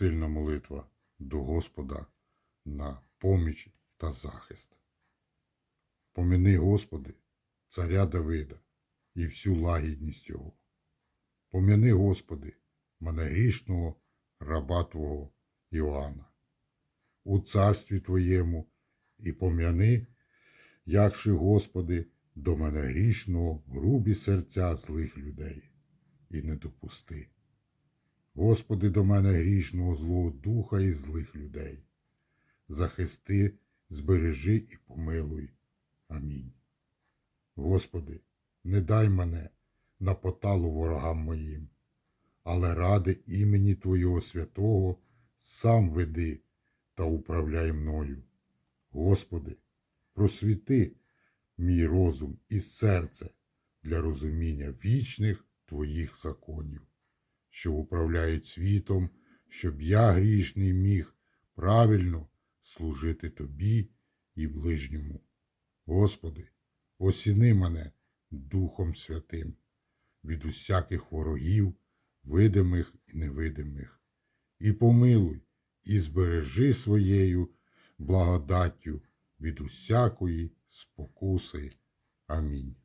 посильна молитва до Господа на поміч та захист. Поміни, Господи, царя Давида і всю лагідність його. Поміни, Господи, мене грішного раба Твого Іоанна. У царстві Твоєму і пом'яни, якши, Господи, до мене грішного грубі серця злих людей, і не допусти. Господи, до мене грішного злого духа і злих людей. Захисти, збережи і помилуй. Амінь. Господи, не дай мене на поталу ворогам моїм, але ради імені Твого святого сам веди та управляй мною. Господи, просвіти мій розум і серце для розуміння вічних Твоїх законів, що управляють світом, щоб я, грішний, міг правильно служити Тобі і ближньому. Господи, осіни мене Духом Святим від усяких ворогів, видимих і невидимих, і помилуй, і збережи своєю благодаттю від усякої спокуси. Амінь.